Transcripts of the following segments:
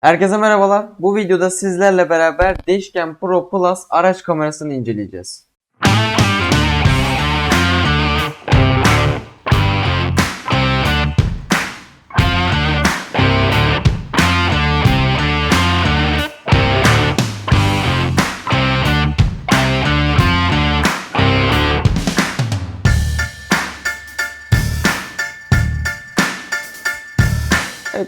Herkese merhabalar. Bu videoda sizlerle beraber Dashcam Pro Plus araç kamerasını inceleyeceğiz.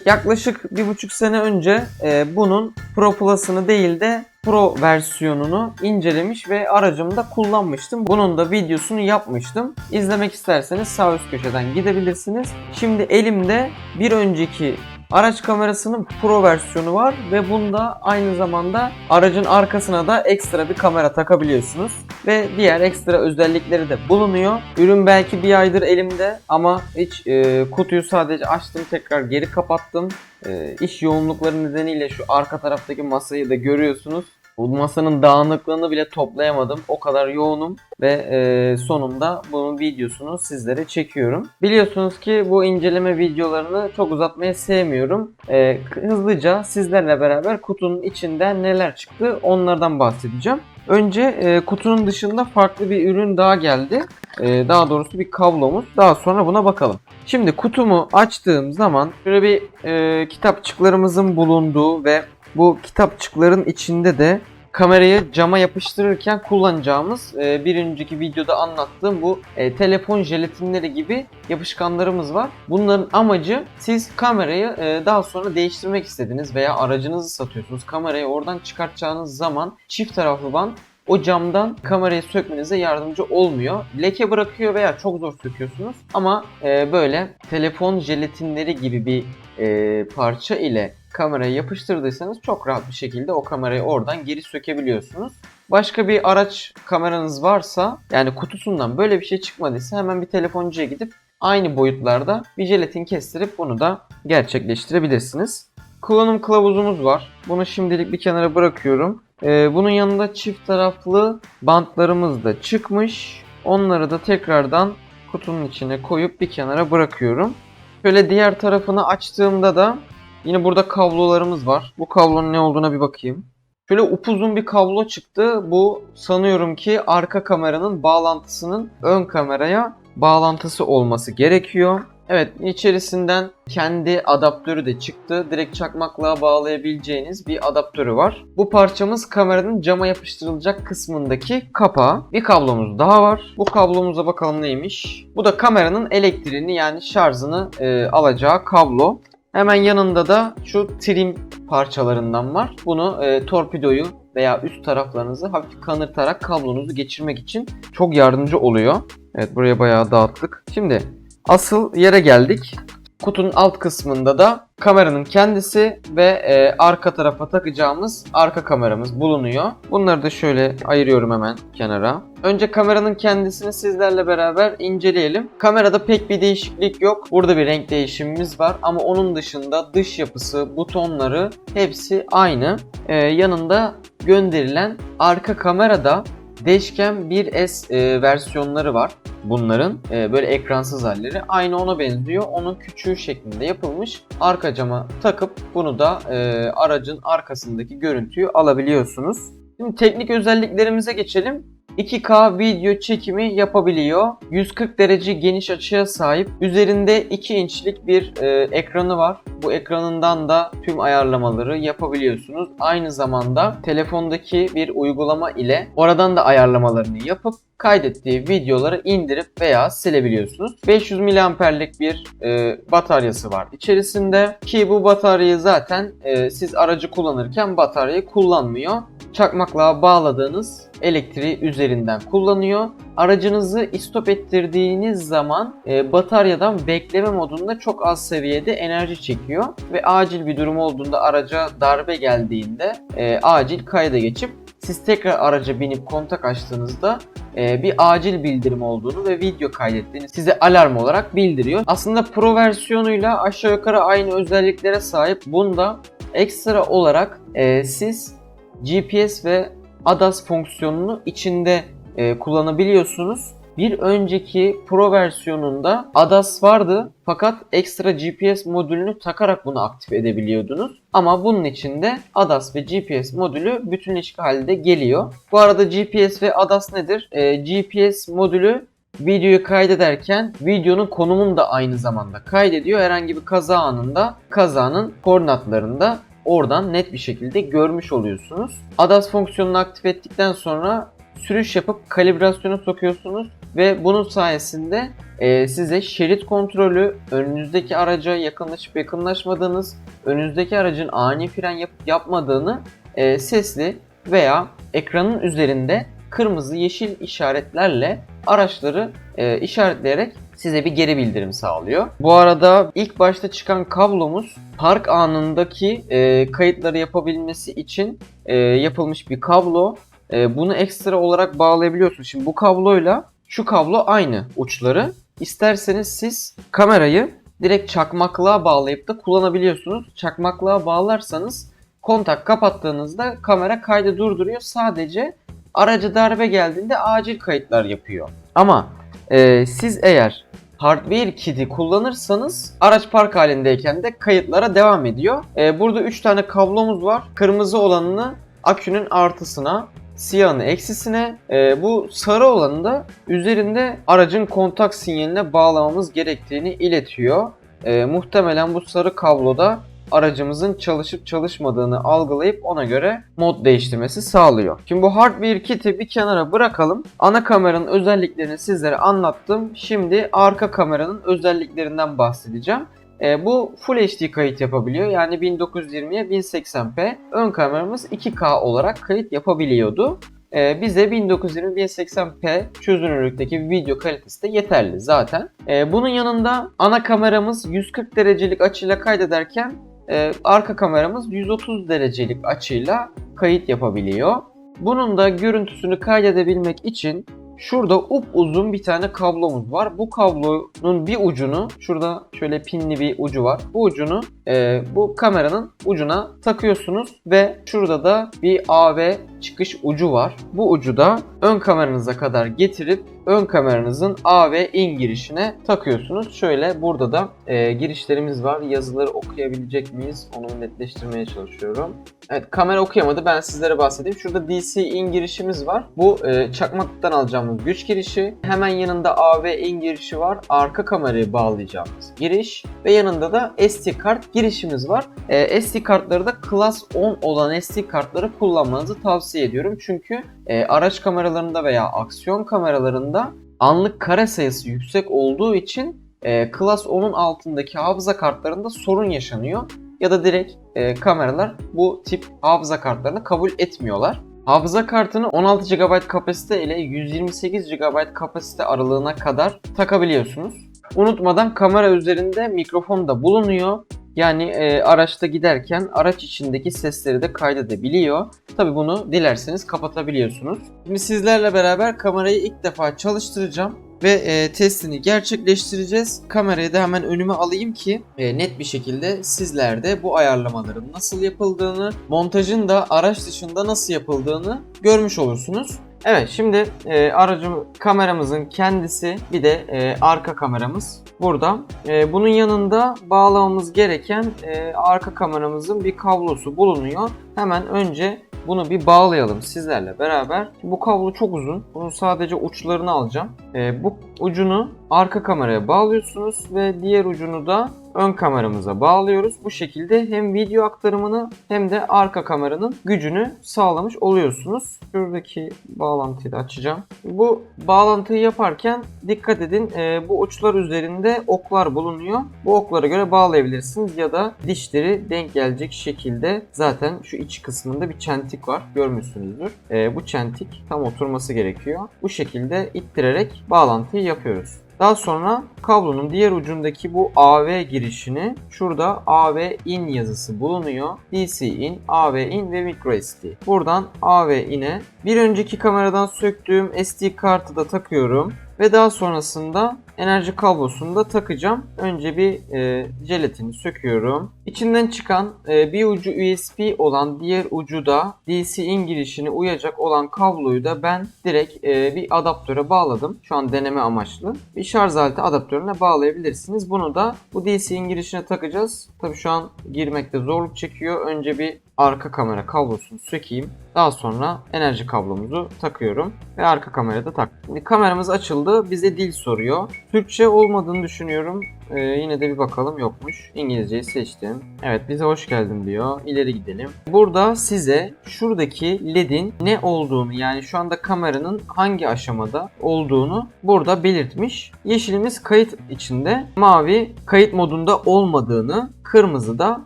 Yaklaşık bir buçuk sene önce e, bunun Pro Plus'ını değil de Pro versiyonunu incelemiş ve aracımda kullanmıştım. Bunun da videosunu yapmıştım. İzlemek isterseniz sağ üst köşeden gidebilirsiniz. Şimdi elimde bir önceki araç kamerasının Pro versiyonu var ve bunda aynı zamanda aracın arkasına da ekstra bir kamera takabiliyorsunuz ve diğer ekstra özellikleri de bulunuyor. Ürün belki bir aydır elimde ama hiç e, kutuyu sadece açtım tekrar geri kapattım. E, iş yoğunlukları nedeniyle şu arka taraftaki masayı da görüyorsunuz. Bu masanın dağınıklığını bile toplayamadım. O kadar yoğunum ve e, sonunda bunun videosunu sizlere çekiyorum. Biliyorsunuz ki bu inceleme videolarını çok uzatmayı sevmiyorum. E, hızlıca sizlerle beraber kutunun içinden neler çıktı onlardan bahsedeceğim. Önce e, kutunun dışında farklı bir ürün daha geldi. E, daha doğrusu bir kablomuz. Daha sonra buna bakalım. Şimdi kutumu açtığım zaman şöyle bir e, kitapçıklarımızın bulunduğu ve bu kitapçıkların içinde de kamerayı cama yapıştırırken kullanacağımız e, bir önceki videoda anlattığım bu e, telefon jelatinleri gibi yapışkanlarımız var. Bunların amacı siz kamerayı e, daha sonra değiştirmek istediniz veya aracınızı satıyorsunuz. Kamerayı oradan çıkartacağınız zaman çift taraflı bant o camdan kamerayı sökmenize yardımcı olmuyor. Leke bırakıyor veya çok zor söküyorsunuz. Ama e, böyle telefon jelatinleri gibi bir e, parça ile kamerayı yapıştırdıysanız çok rahat bir şekilde o kamerayı oradan geri sökebiliyorsunuz. Başka bir araç kameranız varsa yani kutusundan böyle bir şey çıkmadıysa hemen bir telefoncuya gidip aynı boyutlarda bir jelatin kestirip bunu da gerçekleştirebilirsiniz. Kullanım kılavuzumuz var. Bunu şimdilik bir kenara bırakıyorum. Ee, bunun yanında çift taraflı bantlarımız da çıkmış. Onları da tekrardan kutunun içine koyup bir kenara bırakıyorum. Şöyle diğer tarafını açtığımda da yine burada kablolarımız var. Bu kablonun ne olduğuna bir bakayım. Şöyle upuzun bir kablo çıktı. Bu sanıyorum ki arka kameranın bağlantısının ön kameraya bağlantısı olması gerekiyor. Evet içerisinden kendi adaptörü de çıktı. Direkt çakmakla bağlayabileceğiniz bir adaptörü var. Bu parçamız kameranın cama yapıştırılacak kısmındaki kapağı. Bir kablomuz daha var. Bu kablomuza bakalım neymiş. Bu da kameranın elektriğini yani şarjını e, alacağı kablo. Hemen yanında da şu trim parçalarından var. Bunu e, torpidoyu veya üst taraflarınızı hafif kanırtarak kablonuzu geçirmek için çok yardımcı oluyor. Evet buraya bayağı dağıttık. Şimdi asıl yere geldik. Kutunun alt kısmında da kameranın kendisi ve e, arka tarafa takacağımız arka kameramız bulunuyor. Bunları da şöyle ayırıyorum hemen kenara. Önce kameranın kendisini sizlerle beraber inceleyelim. Kamerada pek bir değişiklik yok. Burada bir renk değişimimiz var ama onun dışında dış yapısı, butonları hepsi aynı. E, yanında gönderilen arka kamerada Dashcam 1S e, versiyonları var bunların. E, böyle ekransız halleri. Aynı ona benziyor. Onun küçüğü şeklinde yapılmış. Arka cama takıp bunu da e, aracın arkasındaki görüntüyü alabiliyorsunuz. Şimdi teknik özelliklerimize geçelim. 2K video çekimi yapabiliyor. 140 derece geniş açıya sahip. Üzerinde 2 inçlik bir e, ekranı var. Bu ekranından da tüm ayarlamaları yapabiliyorsunuz. Aynı zamanda telefondaki bir uygulama ile oradan da ayarlamalarını yapıp kaydettiği videoları indirip veya silebiliyorsunuz. 500 miliamperlik bir e, bataryası var içerisinde ki bu bataryayı zaten e, siz aracı kullanırken bataryayı kullanmıyor. Çakmakla bağladığınız elektriği üzerinden kullanıyor. Aracınızı istop ettirdiğiniz zaman e, bataryadan bekleme modunda çok az seviyede enerji çekiyor ve acil bir durum olduğunda araca darbe geldiğinde e, acil kayda geçip siz tekrar araca binip kontak açtığınızda e, bir acil bildirim olduğunu ve video kaydettiğini size alarm olarak bildiriyor. Aslında Pro versiyonuyla aşağı yukarı aynı özelliklere sahip. Bunda ekstra olarak e, siz GPS ve ADAS fonksiyonunu içinde e, kullanabiliyorsunuz. bir önceki Pro versiyonunda ADAS vardı fakat ekstra GPS modülünü takarak bunu aktif edebiliyordunuz. Ama bunun içinde ADAS ve GPS modülü bütünleşik halde geliyor. Bu arada GPS ve ADAS nedir? Ee, GPS modülü videoyu kaydederken videonun konumunu da aynı zamanda kaydediyor. Herhangi bir kaza anında kazanın koordinatlarını da oradan net bir şekilde görmüş oluyorsunuz. ADAS fonksiyonunu aktif ettikten sonra sürüş yapıp kalibrasyona sokuyorsunuz ve bunun sayesinde e, size şerit kontrolü, önünüzdeki araca yakınlaşıp yakınlaşmadığınız, önünüzdeki aracın ani fren yapıp yapmadığını e, sesli veya ekranın üzerinde kırmızı yeşil işaretlerle araçları e, işaretleyerek size bir geri bildirim sağlıyor. Bu arada ilk başta çıkan kablomuz park anındaki e, kayıtları yapabilmesi için e, yapılmış bir kablo. E, bunu ekstra olarak bağlayabiliyorsunuz. Şimdi bu kabloyla şu kablo aynı uçları. İsterseniz siz kamerayı direkt çakmaklığa bağlayıp da kullanabiliyorsunuz. Çakmaklığa bağlarsanız kontak kapattığınızda kamera kaydı durduruyor. Sadece araca darbe geldiğinde acil kayıtlar yapıyor. Ama e, siz eğer hardware kit'i kullanırsanız araç park halindeyken de kayıtlara devam ediyor. E, burada 3 tane kablomuz var. Kırmızı olanını akünün artısına, siyahını eksisine, e, bu sarı olanı da üzerinde aracın kontak sinyaline bağlamamız gerektiğini iletiyor. E, muhtemelen bu sarı kabloda aracımızın çalışıp çalışmadığını algılayıp ona göre mod değiştirmesi sağlıyor. Şimdi bu hardware kit'i bir kenara bırakalım. Ana kameranın özelliklerini sizlere anlattım. Şimdi arka kameranın özelliklerinden bahsedeceğim. E, bu Full HD kayıt yapabiliyor. Yani 1920'ye 1080p. Ön kameramız 2K olarak kayıt yapabiliyordu. E, bize 1920-1080p çözünürlükteki video kalitesi de yeterli zaten. E, bunun yanında ana kameramız 140 derecelik açıyla kaydederken e, arka kameramız 130 derecelik açıyla kayıt yapabiliyor. Bunun da görüntüsünü kaydedebilmek için şurada up uzun bir tane kablomuz var. Bu kablonun bir ucunu şurada şöyle pinli bir ucu var. Bu ucunu e, bu kameranın ucuna takıyorsunuz ve şurada da bir AV çıkış ucu var. Bu ucu da ön kameranıza kadar getirip ön kameranızın A ve in girişine takıyorsunuz. Şöyle burada da e, girişlerimiz var. Yazıları okuyabilecek miyiz? Onu netleştirmeye çalışıyorum. Evet kamera okuyamadı. Ben sizlere bahsedeyim. Şurada DC in girişimiz var. Bu e, çakmaklıktan alacağımız güç girişi. Hemen yanında A ve in girişi var. Arka kamerayı bağlayacağımız giriş. Ve yanında da SD kart girişimiz var. E, SD kartları da Class 10 olan SD kartları kullanmanızı tavsiye ediyorum. Çünkü e, araç kameralarında veya aksiyon kameralarında anlık kare sayısı yüksek olduğu için e, Class 10'un altındaki hafıza kartlarında sorun yaşanıyor. Ya da direkt e, kameralar bu tip hafıza kartlarını kabul etmiyorlar. Hafıza kartını 16 GB kapasite ile 128 GB kapasite aralığına kadar takabiliyorsunuz. Unutmadan kamera üzerinde mikrofon da bulunuyor. Yani e, araçta giderken araç içindeki sesleri de kaydedebiliyor. Tabi bunu dilerseniz kapatabiliyorsunuz. Şimdi sizlerle beraber kamerayı ilk defa çalıştıracağım ve e, testini gerçekleştireceğiz. Kamerayı da hemen önüme alayım ki e, net bir şekilde sizler de bu ayarlamaların nasıl yapıldığını, montajın da araç dışında nasıl yapıldığını görmüş olursunuz. Evet şimdi e, aracım kameramızın kendisi bir de e, arka kameramız burada. E, bunun yanında bağlamamız gereken e, arka kameramızın bir kablosu bulunuyor. Hemen önce bunu bir bağlayalım sizlerle beraber. Bu kablo çok uzun. Bunun sadece uçlarını alacağım. E, bu ucunu arka kameraya bağlıyorsunuz ve diğer ucunu da ön kameramıza bağlıyoruz. Bu şekilde hem video aktarımını hem de arka kameranın gücünü sağlamış oluyorsunuz. Şuradaki bağlantıyı da açacağım. Bu bağlantıyı yaparken dikkat edin e, bu uçlar üzerinde oklar bulunuyor. Bu oklara göre bağlayabilirsiniz ya da dişleri denk gelecek şekilde zaten şu iç kısmında bir çentik var görmüşsünüzdür. E, bu çentik tam oturması gerekiyor. Bu şekilde ittirerek bağlantıyı yapıyoruz. Daha sonra kablonun diğer ucundaki bu AV girişini şurada AV in yazısı bulunuyor. DC in, AV in ve micro SD. Buradan AV in'e bir önceki kameradan söktüğüm SD kartı da takıyorum. Ve daha sonrasında enerji kablosunu da takacağım. Önce bir e, jelatini söküyorum. İçinden çıkan e, bir ucu USB olan diğer ucu da DC in girişine uyacak olan kabloyu da ben direkt e, bir adaptöre bağladım. Şu an deneme amaçlı. Bir şarj aleti adaptörüne bağlayabilirsiniz. Bunu da bu DC in girişine takacağız. Tabi şu an girmekte zorluk çekiyor. Önce bir arka kamera kablosunu sökeyim. Daha sonra enerji kablomuzu takıyorum ve arka kamerayı da tak. Şimdi kameramız açıldı. Bize dil soruyor. Türkçe olmadığını düşünüyorum. Ee, yine de bir bakalım yokmuş. İngilizceyi seçtim. Evet bize hoş geldin diyor. İleri gidelim. Burada size şuradaki ledin ne olduğunu yani şu anda kameranın hangi aşamada olduğunu burada belirtmiş. Yeşilimiz kayıt içinde, mavi kayıt modunda olmadığını, kırmızı da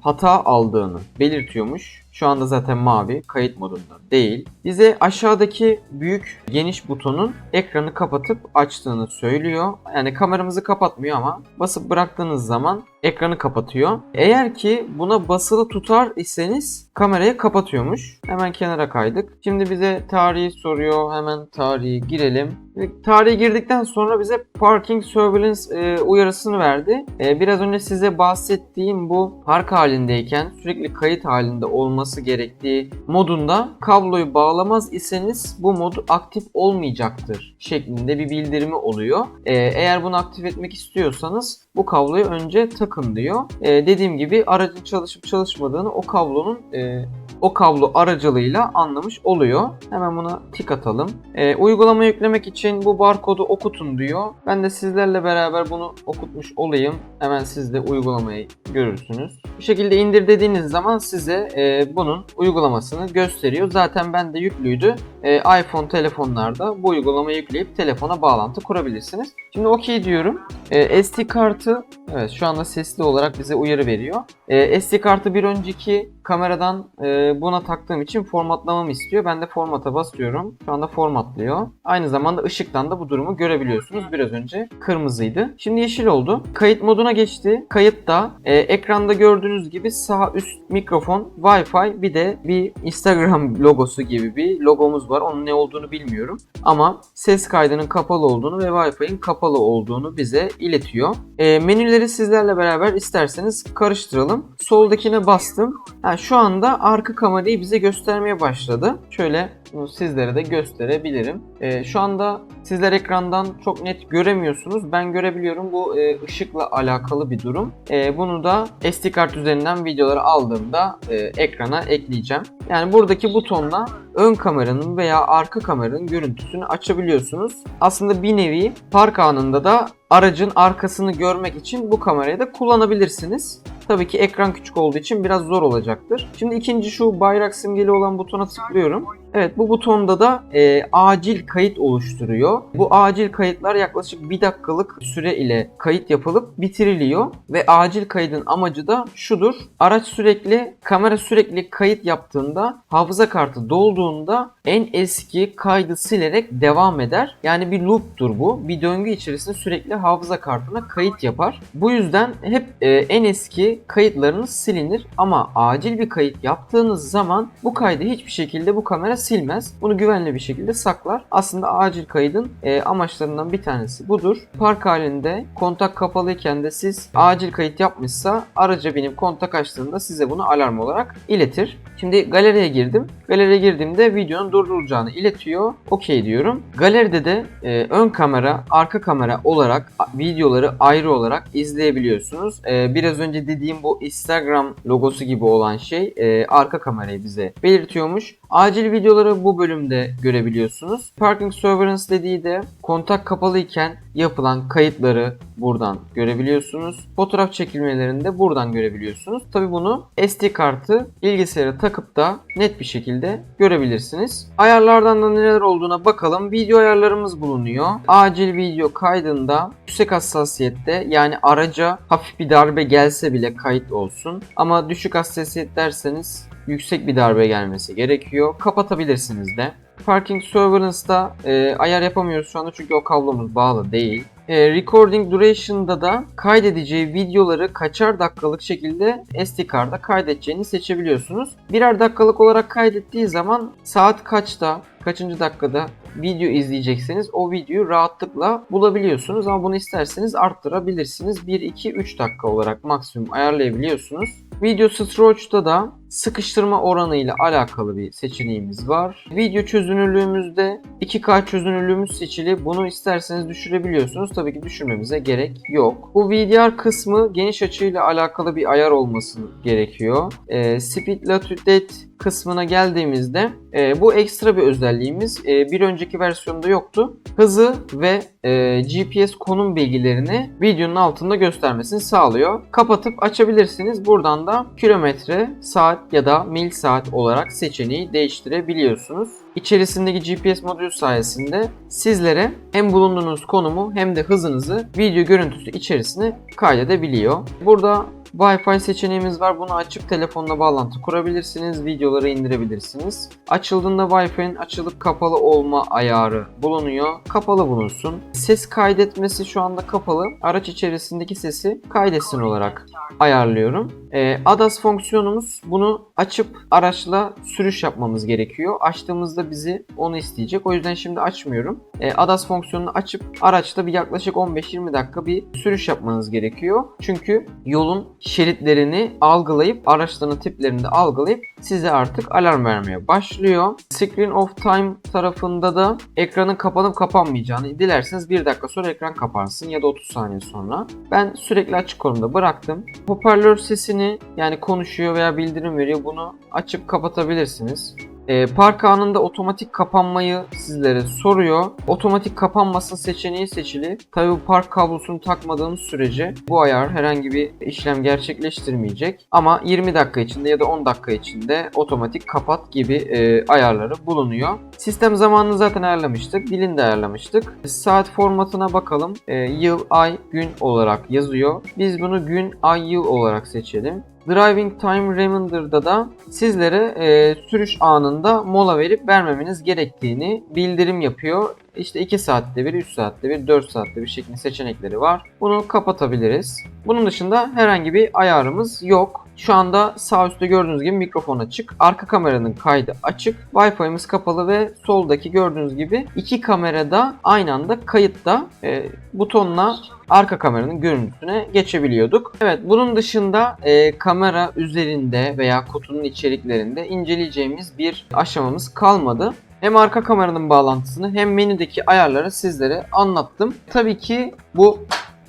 hata aldığını belirtiyormuş. Şu anda zaten mavi kayıt modunda değil. Bize aşağıdaki büyük geniş butonun ekranı kapatıp açtığını söylüyor. Yani kameramızı kapatmıyor ama basıp bıraktığınız zaman ekranı kapatıyor. Eğer ki buna basılı tutar iseniz kamerayı kapatıyormuş. Hemen kenara kaydık. Şimdi bize tarihi soruyor. Hemen tarihi girelim. Ve Tarihi girdikten sonra bize Parking Surveillance e, uyarısını verdi. E, biraz önce size bahsettiğim bu park halindeyken sürekli kayıt halinde olması gerektiği modunda kabloyu bağlamaz iseniz bu mod aktif olmayacaktır şeklinde bir bildirimi oluyor. E, eğer bunu aktif etmek istiyorsanız bu kabloyu önce takın diyor. E, dediğim gibi aracın çalışıp çalışmadığını o kablonun e, o kablo aracılığıyla anlamış oluyor. Hemen buna tik atalım. E, uygulama yüklemek için bu barkodu okutun diyor. Ben de sizlerle beraber bunu okutmuş olayım. Hemen siz de uygulamayı görürsünüz. Bu şekilde indir dediğiniz zaman size e, bunun uygulamasını gösteriyor. Zaten bende yüklüydü. E, iPhone telefonlarda bu uygulamayı yükleyip telefona bağlantı kurabilirsiniz. Şimdi OK diyorum. E, SD kartı evet şu anda sesli olarak bize uyarı veriyor. E, SD kartı bir önceki kameradan e, buna taktığım için formatlamamı istiyor. Ben de formata basıyorum. Şu anda formatlıyor. Aynı zamanda ışıktan da bu durumu görebiliyorsunuz. Biraz önce kırmızıydı. Şimdi yeşil oldu. Kayıt moduna geçti. Kayıtta e, ekranda gördüğünüz gibi sağ üst mikrofon, Wi-Fi bir de bir Instagram logosu gibi bir logomuz var. Onun ne olduğunu bilmiyorum. Ama ses kaydının kapalı olduğunu ve Wi-Fi'nin kapalı olduğunu bize iletiyor. E, menüleri sizlerle beraber isterseniz karıştıralım. Soldakine bastım. Ha, şu anda arka kamerayı bize göstermeye başladı. Şöyle sizlere de gösterebilirim. Ee, şu anda sizler ekrandan çok net göremiyorsunuz. Ben görebiliyorum. Bu e, ışıkla alakalı bir durum. E, bunu da SD kart üzerinden videoları aldığımda e, ekrana ekleyeceğim. Yani buradaki butonla ön kameranın veya arka kameranın görüntüsünü açabiliyorsunuz. Aslında bir nevi park anında da aracın arkasını görmek için bu kamerayı da kullanabilirsiniz. Tabii ki ekran küçük olduğu için biraz zor olacaktır. Şimdi ikinci şu bayrak simgeli olan butona tıklıyorum. Evet bu butonda da e, acil kayıt oluşturuyor. Bu acil kayıtlar yaklaşık bir dakikalık süre ile kayıt yapılıp bitiriliyor. Ve acil kaydın amacı da şudur. Araç sürekli, kamera sürekli kayıt yaptığında hafıza kartı dolduğunda en eski kaydı silerek devam eder. Yani bir loop'tur bu. Bir döngü içerisinde sürekli hafıza kartına kayıt yapar. Bu yüzden hep e, en eski kayıtlarınız silinir ama acil bir kayıt yaptığınız zaman bu kaydı hiçbir şekilde bu kamera silmez. Bunu güvenli bir şekilde saklar. Aslında acil kaydın e, amaçlarından bir tanesi budur. Park halinde kontak kapalıyken de siz acil kayıt yapmışsa araca binip kontak açtığında size bunu alarm olarak iletir. Şimdi galeriye girdim. Galeriye girdiğimde videonun durdurulacağını iletiyor. Okey diyorum. Galeride de e, ön kamera, arka kamera olarak videoları ayrı olarak izleyebiliyorsunuz. E, biraz önce dediğim bu Instagram logosu gibi olan şey e, arka kamerayı bize belirtiyormuş. Acil videoları bu bölümde görebiliyorsunuz. Parking Surveillance dediği de kontak kapalıyken yapılan kayıtları buradan görebiliyorsunuz. Fotoğraf çekilmelerini de buradan görebiliyorsunuz. Tabi bunu SD kartı bilgisayara takıp da net bir şekilde görebilirsiniz. Ayarlardan da neler olduğuna bakalım. Video ayarlarımız bulunuyor. Acil video kaydında yüksek hassasiyette yani araca hafif bir darbe gelse bile kayıt olsun. Ama düşük hassasiyet derseniz yüksek bir darbe gelmesi gerekiyor. Kapatabilirsiniz de. Parking Surveillance'da e, ayar yapamıyoruz şu anda çünkü o kablomuz bağlı değil. E, recording Duration'da da kaydedeceği videoları kaçar dakikalık şekilde SD card'a kaydedeceğini seçebiliyorsunuz. Birer dakikalık olarak kaydettiği zaman saat kaçta, kaçıncı dakikada video izleyecekseniz o videoyu rahatlıkla bulabiliyorsunuz ama bunu isterseniz arttırabilirsiniz. 1, 2, 3 dakika olarak maksimum ayarlayabiliyorsunuz. Video Stretch'ta da sıkıştırma oranı ile alakalı bir seçeneğimiz var. Video çözünürlüğümüzde 2K çözünürlüğümüz seçili. Bunu isterseniz düşürebiliyorsunuz. Tabii ki düşürmemize gerek yok. Bu VDR kısmı geniş açıyla alakalı bir ayar olması gerekiyor. Ee, Speed Latitude kısmına geldiğimizde e, bu ekstra bir özelliğimiz. E, bir önceki versiyonda yoktu. Hızı ve e, GPS konum bilgilerini videonun altında göstermesini sağlıyor. Kapatıp açabilirsiniz. Buradan da kilometre, saat ya da mil saat olarak seçeneği değiştirebiliyorsunuz. İçerisindeki GPS modülü sayesinde sizlere hem bulunduğunuz konumu hem de hızınızı video görüntüsü içerisine kaydedebiliyor. Burada Wi-Fi seçeneğimiz var. Bunu açıp telefonla bağlantı kurabilirsiniz. Videoları indirebilirsiniz. Açıldığında Wi-Fi'nin açılıp kapalı olma ayarı bulunuyor. Kapalı bulunsun. Ses kaydetmesi şu anda kapalı. Araç içerisindeki sesi kaydetsin olarak ayarlıyorum. Ee, ADAS fonksiyonumuz bunu açıp araçla sürüş yapmamız gerekiyor. Açtığımızda bizi onu isteyecek. O yüzden şimdi açmıyorum. Ee, ADAS fonksiyonunu açıp araçta bir yaklaşık 15-20 dakika bir sürüş yapmanız gerekiyor. Çünkü yolun şeritlerini algılayıp araçların tiplerini de algılayıp size artık alarm vermeye başlıyor. Screen of Time tarafında da ekranın kapanıp kapanmayacağını dilerseniz 1 dakika sonra ekran kapansın ya da 30 saniye sonra. Ben sürekli açık konumda bıraktım. Hoparlör sesini yani konuşuyor veya bildirim veriyor bunu açıp kapatabilirsiniz. E, park anında otomatik kapanmayı sizlere soruyor. Otomatik kapanmasın seçeneği seçili. Tabi bu park kablosunu takmadığınız sürece bu ayar herhangi bir işlem gerçekleştirmeyecek. Ama 20 dakika içinde ya da 10 dakika içinde otomatik kapat gibi e, ayarları bulunuyor. Sistem zamanını zaten ayarlamıştık. Dilini de ayarlamıştık. Saat formatına bakalım. E, yıl, ay, gün olarak yazıyor. Biz bunu gün, ay, yıl olarak seçelim. Driving Time Reminder'da da sizlere e, sürüş anında mola verip vermemeniz gerektiğini bildirim yapıyor. İşte 2 saatte bir, 3 saatte bir, 4 saatte bir şeklinde seçenekleri var. Bunu kapatabiliriz. Bunun dışında herhangi bir ayarımız yok. Şu anda sağ üstte gördüğünüz gibi mikrofon açık. Arka kameranın kaydı açık. Wi-Fi'miz kapalı ve soldaki gördüğünüz gibi iki kamerada aynı anda kayıtta e, butonla arka kameranın görüntüsüne geçebiliyorduk. Evet bunun dışında e, kamera üzerinde veya kutunun içeriklerinde inceleyeceğimiz bir aşamamız kalmadı. Hem arka kameranın bağlantısını hem menüdeki ayarları sizlere anlattım. Tabii ki bu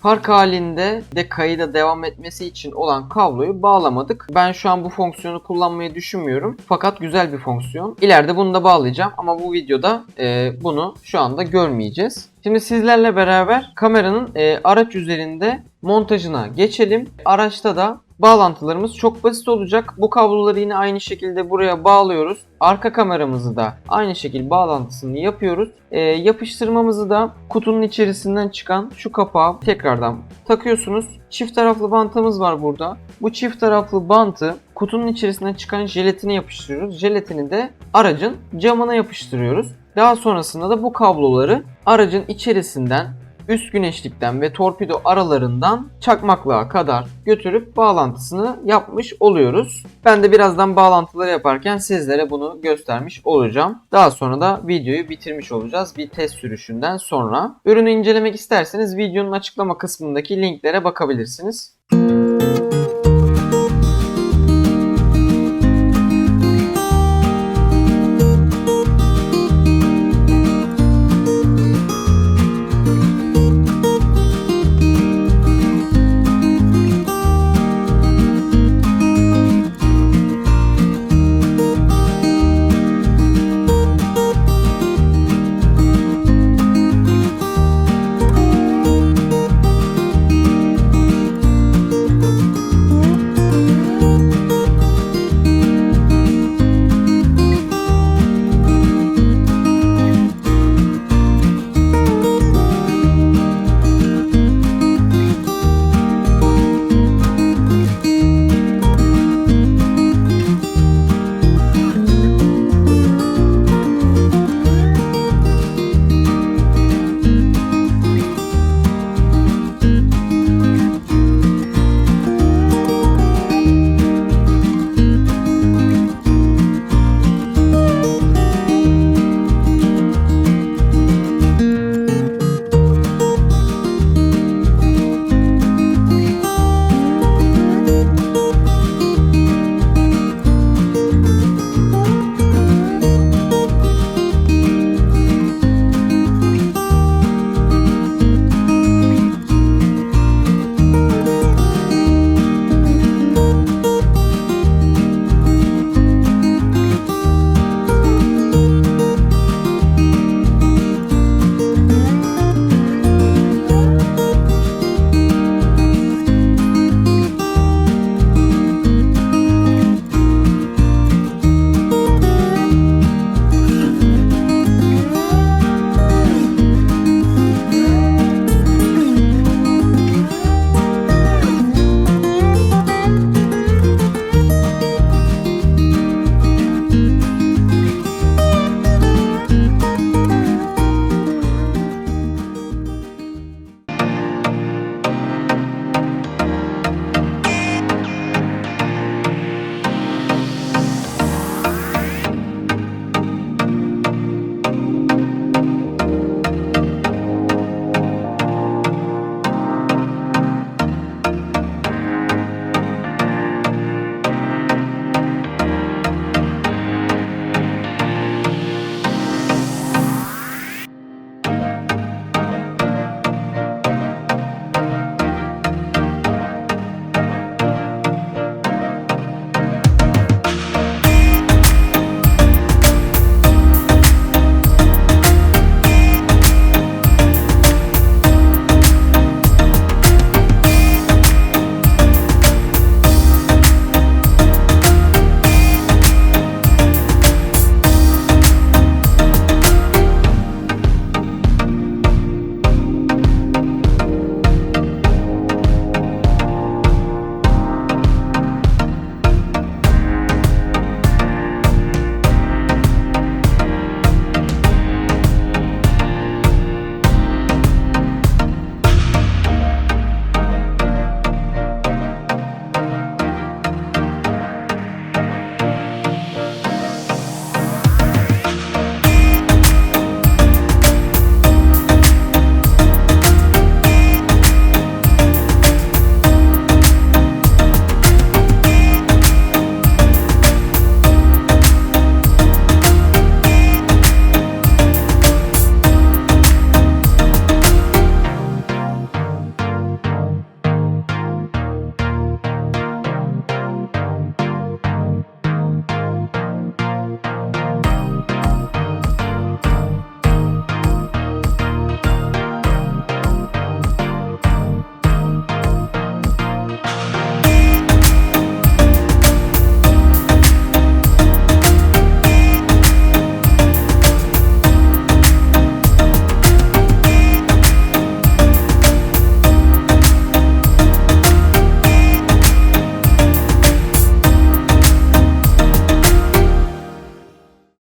Park halinde de kayıda devam etmesi için olan kabloyu bağlamadık. Ben şu an bu fonksiyonu kullanmayı düşünmüyorum. Fakat güzel bir fonksiyon. İleride bunu da bağlayacağım ama bu videoda e, bunu şu anda görmeyeceğiz. Şimdi sizlerle beraber kameranın e, araç üzerinde montajına geçelim. Araçta da bağlantılarımız çok basit olacak. Bu kabloları yine aynı şekilde buraya bağlıyoruz. Arka kameramızı da aynı şekilde bağlantısını yapıyoruz. E, yapıştırmamızı da kutunun içerisinden çıkan şu kapağı tekrardan takıyorsunuz. Çift taraflı bantımız var burada. Bu çift taraflı bantı kutunun içerisinden çıkan jelatine yapıştırıyoruz. Jelatini de aracın camına yapıştırıyoruz. Daha sonrasında da bu kabloları aracın içerisinden üst güneşlikten ve torpido aralarından çakmaklığa kadar götürüp bağlantısını yapmış oluyoruz. Ben de birazdan bağlantıları yaparken sizlere bunu göstermiş olacağım. Daha sonra da videoyu bitirmiş olacağız bir test sürüşünden sonra. Ürünü incelemek isterseniz videonun açıklama kısmındaki linklere bakabilirsiniz.